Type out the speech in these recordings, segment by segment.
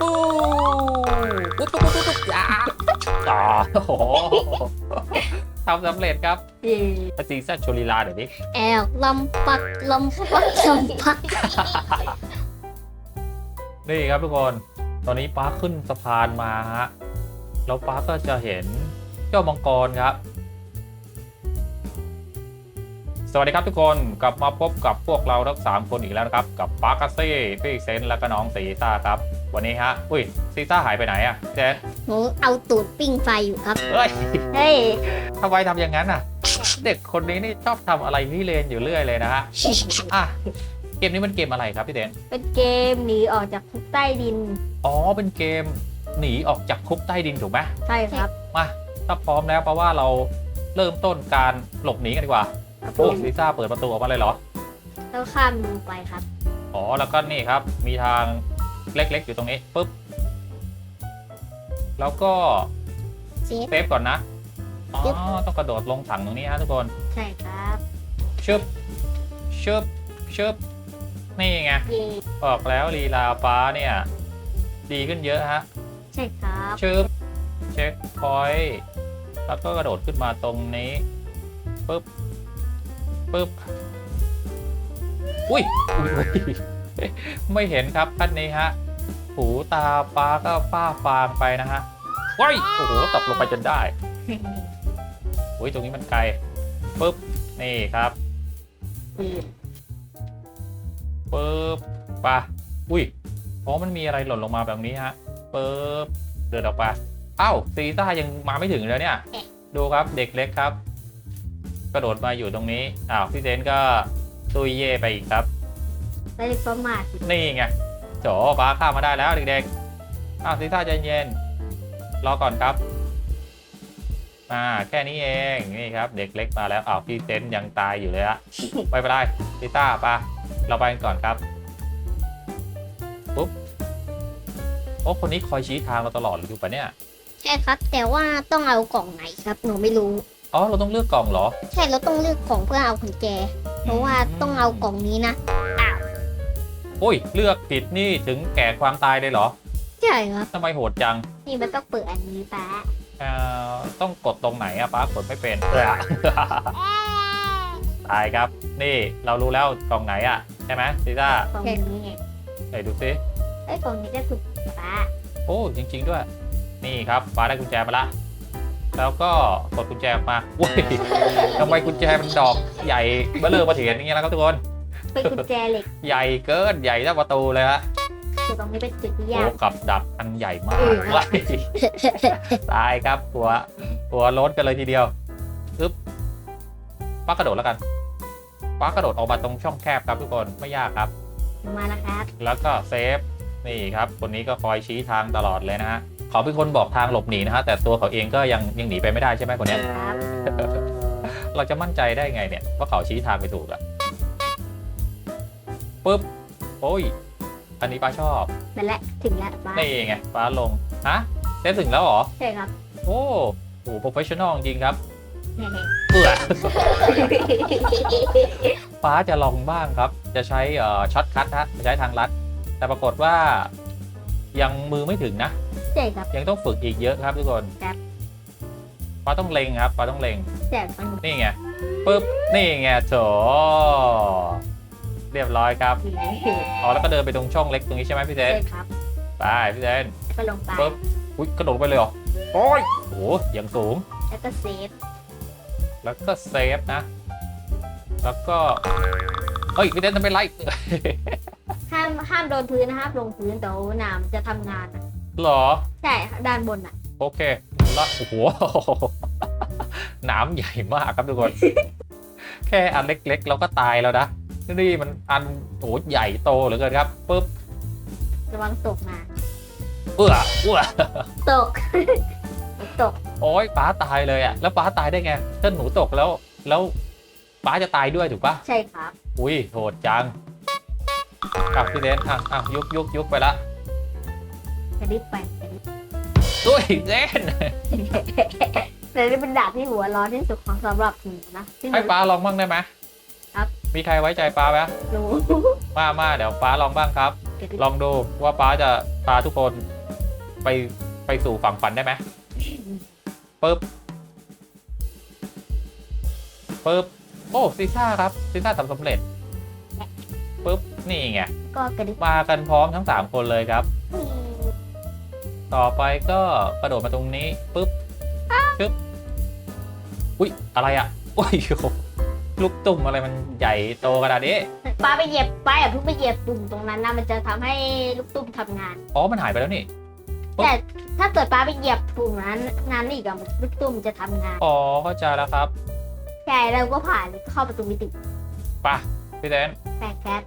ปูปุ๊บปุ๊บปุ๊บปุ๊บอ่าอ๋อโอ้โหทำสำเร็จครับเย่ปฏิสัชโชลีลาเดี๋ยวนี้แอลลำปักลำปักลำปักนี่ครับทุกคน ตอนนี้ป้าขึ้นสะพานมาฮะ แล้วป้าก็จะเห็นเจ้ามังกรครับ สวัสดีครับทุกคนกลับมาพบกับพวกเราทั้งสามคนอีกแล้วนะครับ กับป้ากาเซ่พี่เซนและก็น้องซีซ่าครับ วันนี้ฮะ อุ้ยซีซ่าหายไปไหนอะเจนหนูเอาตูดปิ้งไฟอยู่ครับเฮ้ยเฮ้ยทำไมทำอย่างนั้นอะเด็กคนนี้นี่ชอบทำอะไรพี่เลนอยู่เรื่อยเลยนะฮะอะเกมนี้มันเกมอะไรครับพี่เดนเป็นเกมหนีออกจากคุกใต้ดิน อ๋อเป็นเกมหนีออกจากคุกใต้ดินถูกไหมใช่ครับมาถ้าพร้อมแล้วเพราะว่าเราเริ่มต้นการหลบหนีกันดีกว่า ครับผโอ้มลิซ่าเปิดประตูออกมาเลยเหรอ แล้วข้ามดูไปครับ อ๋อ แล้วก็นี่ครับ มีทางเล็กๆ อยู่ตรงนี้ปุ๊บ แล้วก็เซฟ เซฟก่อนนะ อ๋อยึดต้องกระโดดลงถังตรงนี้ฮะทุกคน ใช่ครับชึบ ชึบ ชึบ นี่ไง เย่บอกแล้วลีลาฟ้าเนี่ย ดีขึ้นเยอะฮะ ใช่ครับชึบ เช็คพอยต์แล้วก็กระโดดขึ้นมาตรงนี้ปึ๊บ ปึ๊บอุ้ยอุ๊ยไม่เห็นครับท่านนี้ฮะ หูตาฟ้าก็ฟ้าฟางไปนะฮะว้ายโอ้โหตกลงไปจนได้อุ้ยตรงนี้มันไกลปึ๊บ นี่ครับปึ๊บปะอุ้ยอ๋อมันมีอะไรหล่นลงมาแบบนี้ฮะปึ๊บ เดินออกไปเอ้าซีต้ายังมาไม่ถึงเลยเนี่ย ดูครับเด็กเล็กครับ กระโดดมาอยู่ตรงนี้อ้าวพี่เซนก็ตุยเย่ไปอีกครับได้ประมาทนี่ไงโจป้าข้ามมาได้แล้วเด็กๆอ้าวซีต้าใจเย็นรอก่อนครับอ่าแค่นี้เองนี่ครับ เด็กเล็กมาแล้วอ้าวพี่เซนยังตายอยู่เลยอะไม่เป็นไรซีต้าปะเราไปกันก่อนครับปุ๊บโอ้คนนี้คอยชี้ทางเราตลอดเลยดูปะเนี่ยใช่ครับ แต่ว่าต้องเอากล่องไหนครับหนูไม่รู้ อ๋อ เราต้องเลือกกล่องเหรอ ใช่เราต้องเลือกกล่องเพื่อเอากุญแจ เพราะว่าต้องเอากล่องนี้นะโอ้ย เลือกผิดนี่ถึงแก่ความตายเลยเหรอ ใช่ครับทำไมโหดจัง นี่มันต้องเปิดอันนี้ป้าเอ่อต้องกดตรงไหนอะป้ากดไม่เป็น ตายครับ นี่เรารู้แล้วกล่องไหนอะใช่ไหมซีซ่ากล่องนี้ไงไหนดูซิไอ้ยกล่องนี้ได้กุญแจป้าโอ้จริง ๆ ด้วย นี่ครับป้าได้กุญแจมาละ แล้วก็กดกุญแจออกมาว้ยทำไมกุญแจมันดอกใหญ่เบ้อเริ่มมาเถียนอย่างเงี้ยนะครับทุกคน เป็นกุญแจเหล็กใหญ่เกินใหญ่เท่าประตูเลยฮะคือตรงนี้เป็นจุดที่โอ้ยาก กับดักอันใหญ่มากเออว้ายตายครับหัวหัวโล้นกันเลยทีเดียวอึ๊บป้ากระโดดแล้วกันป้ากระโดดออกมาตรงช่องแคบครับทุกคนไม่ยากครับ มาแล้วครับ แล้วก็เซฟนี่ครับคนนี้ก็คอยชี้ทางตลอดเลยนะฮะ เขาเป็นคนบอกทางหลบหนีนะฮะแต่ตัวเขาเองก็ยังยังหนีไปไม่ได้ใช่ไหมคนเนี้ยครับเราจะมั่นใจได้ไงเนี่ยว่าเขาชี้ทางไปถูกอะปุ๊บโอ้ย อันนี้ป้าชอบนั่นแหละถึงแล้วป้านี่ไงป้าลงฮะเซฟถึงแล้วเหรอใช่ครับ โอ้โหโปรเฟชชั่นอลจริงครับแน่เอื้อป้าจะลองบ้างครับ จะใช้เอ่อช็อตคัทฮะจะใช้ทางลัด แต่ปรากฏว่ายังมือไม่ถึงนะ ๆใช่ครับ ยังต้องฝึกอีกเยอะครับทุกคนครับป้าต้องเล็งครับป้าต้องเล็งแต่มันนี่ไงปุ๊บ นี่ไงโถเรียบร้อยครับอ๋อแล้วก็เดินไปตรงช่องเล็กตรงนี้ใช่ไหมพี่เจใช่นครับไปพี่เจนแล้วก็ลงไปปุ๊บ อุ้ยกระโดดไปเลยเหรอ โอ้ยโอ้โหอย่างสูง แล้วก็เซฟแล้วก็เซฟนะ แล้วก็ เฮ้ยพี่เจนทำไมไล่ ห้ามห้ามโดนพื้นนะครับ ลงพื้นเดี๋ยวหนามจะทำงานอะหรอ ใช่ครับด้านบนอะ โอเคแล้วโอ้โห หนามใหญ่มากครับทุกคน แค่อันเล็กๆ เราก็ตายแล้วนะ นี่มันอันโอ้โหใหญ่โตเหลือเกินครับปุ๊บระวังตกนะเอื้อเอื้อตก ตกโอ้ยป้าตายเลยอะ แล้วป้าตายได้ไงถ้าหนูตกแล้ว แล้วป้าจะตายด้วยถูกปะใช่ครับอุ้ยโหดจังกับพี่เดนอะอะยุกยุกยุกไปละกระดิบไป กระดิบด้วยเดนแต่นี่เป็นดาบที่หัวร้อนที่สุดของสำหรับหนูนะที่หนู ให้ป้าลองบ้างได้ไหมครับ มีใครไว้ใจป้าไหมรู้มามาเดี๋ยวป้าลองบ้างครับเดี๋ยวลองดูว่าป้าจะพาทุกคนไปไปสู่ฝั่งฝันได้ไหมปึ๊บปึ๊บโอ้ซีซ่าครับซีซ่าทำสำเร็จปึ๊บนี่ไง ก็กระดิกมากันพร้อมทั้ง3คนเลยครับ ต่อไปก็กระโดดมาตรงนี้ปึ๊บปึ๊บอุ้ยอะไรอะอุ้ยโอ้โหลูกตุ่มอะไรมันใหญ่โตขนาดนี้ป้าไปเหยียบป้าอย่าเพิ่งไปเหยียบปุ่มตรงนั้นนะมันจะทำให้ลูกตุ้มทำงานอ๋อมันหายไปแล้วนี่ปุ๊บแต่ถ้าเกิดป้าไปเหยียบปุ่มนั้นงานอีกอะลูกตุ้มจะทำงานอ๋อเข้าใจแล้วครับใช่เราก็ผ่านเข้าประตูมิติไปะพี่แดนแปลกแก๊ส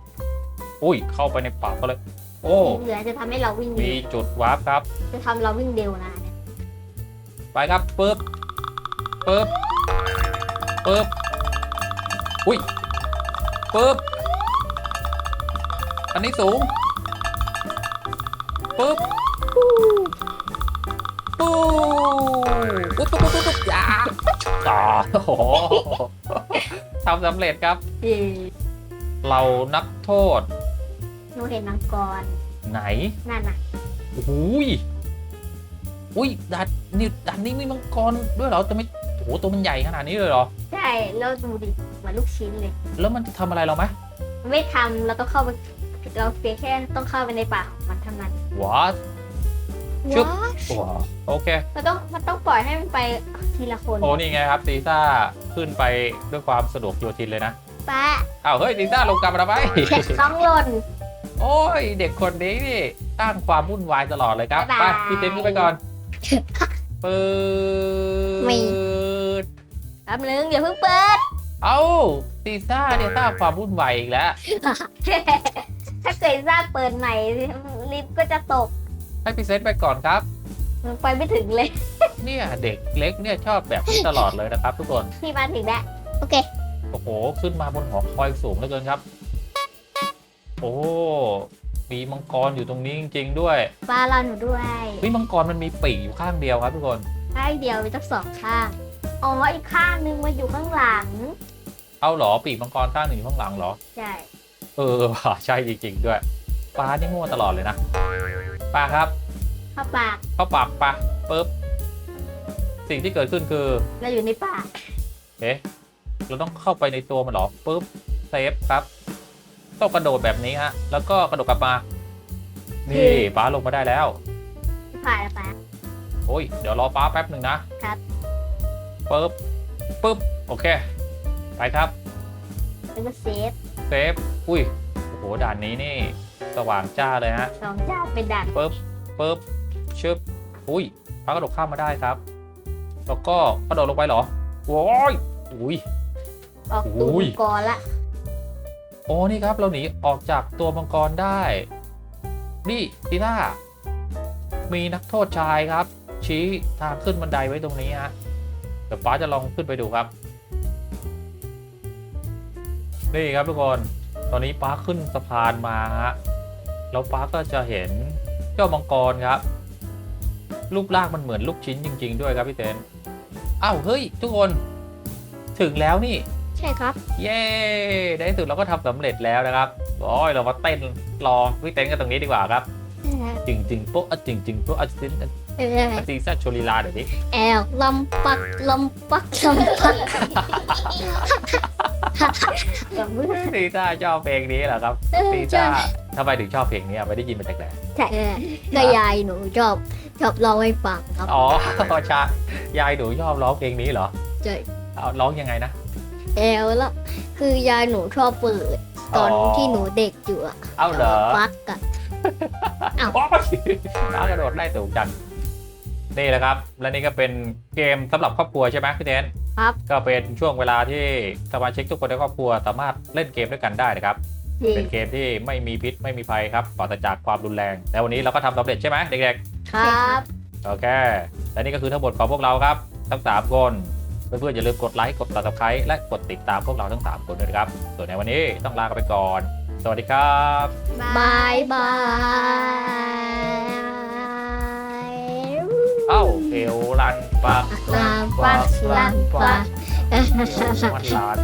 อุ้ยเข้าไปในป่าก็เลย โอ้เหลือจะทำให้เราวิ่งมีเร็วจุดวาร์ปครับ จะทำเราวิ่งเร็วนะเนี่ยไปครับปึ๊บปึ๊บปึ๊บอุ้ยปึ๊บอันนี้สูงปึ๊บปูปุ๊บปุ๊บปุ๊บปุ๊บอยาต่อโอ้โหทำสำเร็จครับเออเรานักโทษห นูเห็นมังกรไหนนั่นน่ะโอ้โหยอุ้ยดันนี่ดันนี้มีมังกรด้วยเหรอแต่ไม่โอ้โหตัวมันใหญ่ขนาดนี้เลยเหรอ ใช่แล้วดูดิเหมือนลูกชิ้นเลย แล้วมันทำอะไรเราไหมไม่ทำเราต้องเข้าไปเราเพียงแค่ต้องเข้าไปในป่าของมันเท่านั้นว้าชึบ ว้าว้าโอเค มันต้องมันต้องปล่อยให้มันไปทีละคนโอ้นี่ไงครับซีซ่าขึ้นไปด้วยความสะดวกโยทินเลยนะป้าอ้าวเฮ้ยซีซ่าลงกลับมาทำไมต้องหล่น โอ้ย เด็กคนนี้นี่สร้างความวุ่นวายตลอดเลยครับบ๊ายไปบาย พี่เต็มขึ้นไปก่อนเปิไม่ ดแป๊บนึงอย่าเพิ่งเปิด เอ้าซีซ่าเนี่ยสร้างความวุ่นวายอีกแล้ว ถ้าเกิดซ่าเปิดใหม่ลิฟต์ก็จะตกให้พี่เซตไปก่อนครับ มันไปไม่ถึงเลย เนี่ยเด็กเล็กเนี่ยชอบแบบนี้ตลอดเลยนะครับ ทุกคน พี่มาถึงแล้ว โอเค โอ้โห ขึ้นมาบนหอคอยสูงเหลือเกินครับ โอ้ มีมังกรอยู่ตรงนี้จริง ๆ ด้วยป้าเราหนูด้วยเฮ้ยมังกรมันมีปีกอยู่ข้างเดียวครับทุกคน ข้างเดียวมีตั้งสองข้าง อ๋ออีกข้างนึงมาอยู่ข้างหลัง เอาเหรอปีกมังกรข้างหนึ่งอยู่ข้างหลังเหรอ ใช่ เออว่ะใช่จริง ๆ ด้วยปลานี่มั่วตลอดเลยนะปลาครับ เข้าปาก เข้าปากปลาปุ๊บสิ่งที่เกิดขึ้นคือเราอยู่ในป่า เอ๊ะเราต้องเข้าไปในตัวมันเหรอปุ๊บเซฟครับ ต้องกระโดดแบบนี้ฮะ แล้วก็กระโดดกลับมา นี่ป้าลงมาได้แล้ว ผ่านแล้วป้า โอ้ย เดี๋ยวรอป้าแป๊บหนึ่งนะครับปุ๊บปุ๊บ โอเค ไปครับ แล้วก็เซฟเซฟ อุ้ย โอ้โห ด่านนี้นี่ สว่างจ้าเลยฮะ สองเจ้าเป็นดักปุ๊บปุ๊บชึบ อุ้ยป้ากระโดดข้ามมาได้ครับ แล้วก็กระโดดลงไปเหรอ โอ้ยอุ้ย ออกตูอุ้ย ดก่อนละ โอ้นี่ครับเราหนีออกจากตัวมังกรได้ นี่ทีน่า มีนักโทษชายครับ ชี้ทางขึ้นบันไดไว้ตรงนี้ฮะเดี๋ยวป้าจะลองขึ้นไปดูครับ นี่ครับทุกคน ตอนนี้ป้าขึ้นสะพานมาฮะแล้วป้าก็จะเห็นเจ้ามังกรครับรูปร่างมันเหมือนลูกชิ้นจริง ๆ ด้วยครับพี่เต้นอ้าวเฮ้ย ทุกคน ถึงแล้วนี่ ช่ครับเย้ในที่สุดเราก็ทำสำเร็จแล้วนะครับโอ้ยเรามาเต้นรอพี่เต้นกันตรงนี้ดีกว่าครับจริงจริงๆโป๊ะอะจริงจริงๆโป๊ะอะจริงๆอะเออจริงๆโชลีลาเดี๋ยวนี้แอลลำปักลำปักลำปักกับมือซีซ่าชอบเพลงนี้เหรอครับซีซ่าทำไมถึงชอบเพลงนี้อะไม่ได้ยินมาจากไหนใช่ก็ยายหนูชอบชอบร้องให้ฟังครับอ๋อชายายหนูชอบร้องเพลงนี้เหรอใช่เอาร้องยังไงนะ แอลแล้วคือยายหนูชอบเปิด ตอนอ๋อที่หนูเด็กอยู่อะเอาเหรอปักอะอ้าวโอ้ยน้ากระโดดได้สูงจังนี่แหละครับ และนี่ก็เป็นเกมสำหรับครอบครัวใช่ไหมพี่เต้นครับก็เป็นช่วงเวลาที่สมาชิกทุกคนในครอบครัวสามารถเล่นเกมด้วยกันได้นะครับ เป็นเกมที่ไม่มีพิษไม่มีภัยครับปราศจากความรุนแรง แต่วันนี้เราก็ทำสำเร็จใช่ไหมเด็กครับๆโอเค และนี่ก็คือทั้งหมดของพวกเราครับ ทั้ง3คน เพื่อนๆอย่าลืมกดไลค์กด subscribe และกดติดตามพวกเราทั้ง 3 คนด้วยนะครับ ส่วนในวันนี้ต้องลากันไปก่อน สวัสดีครับบายบายเอ้าเอวลันปักลามปักลันปักมันลาน